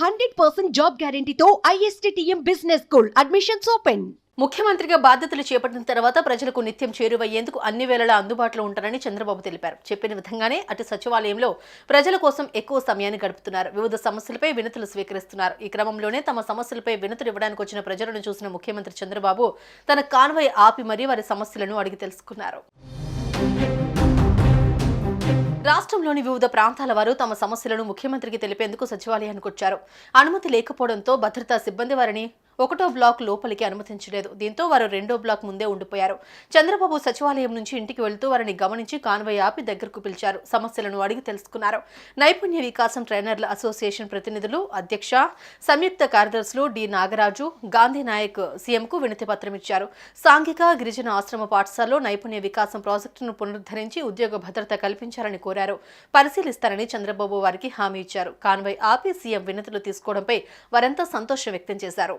Hundred percent job గ్యారంటీతో ISTM business school admissions open. ముఖ్యమంత్రిగా బాధ్యతలు చేపట్టిన తర్వాత ప్రజలకు నిత్యం చేరువయ్యేందుకు అన్ని వేళలా అందుబాటులో ఉంటారని చంద్రబాబు తెలిపారు. చెప్పిన విధంగానే అటు సచివాలయంలో ప్రజల కోసం ఎక్కువ సమయాన్ని గడుపుతున్నారు. వివిధ సమస్యలపై వినతులు స్వీకరిస్తున్నారు. ఈ క్రమంలోనే తమ సమస్యలపై వినతులు ఇవ్వడానికి వచ్చిన ప్రజలను చూసిన ముఖ్యమంత్రి చంద్రబాబు తన కాన్వాయ్ ఆపి మరీ వారి సమస్యలను అడిగి తెలుసుకున్నారు. రాష్ట్రంలోని వివిధ ప్రాంతాల వారు తమ సమస్యలను ముఖ్యమంత్రికి తెలిపేందుకు సచివాలయానికి వచ్చారు. అనుమతి లేకపోవడంతో భద్రతా సిబ్బంది వారిని ఒకటో బ్లాక్ లోపలికి అనుమతించలేదు. దీంతో వారు రెండో బ్లాక్ ముందే ఉండిపోయారు. చంద్రబాబు సచివాలయం నుంచి ఇంటికి వెళ్తూ వారిని గమనించి కాన్వాయ్ ఆపి దగ్గరకు పిలిచారు. సమస్యలను అడిగి తెలుసుకున్నారు. నైపుణ్య వికాసం ట్రైనర్ల అసోసియేషన్ ప్రతినిధులు అధ్యక్ష సంయుక్త కార్యదర్శులు డి. నాగరాజు గాంధీ నాయక్ సీఎంకు వినతి పత్రం ఇచ్చారు. సాంఘిక గిరిజన ఆశ్రమ పాఠశాలలో నైపుణ్య వికాసం ప్రాజెక్టును పునరుద్ధరించి ఉద్యోగ భద్రత కల్పించాలని కోరారు. పరిశీలిస్తారని చంద్రబాబు వారికి హామీ ఇచ్చారు. కాన్వై ఆపి సీఎం వినతులు తీసుకోవడంపై వారంతా సంతోషం వ్యక్తం చేశారు.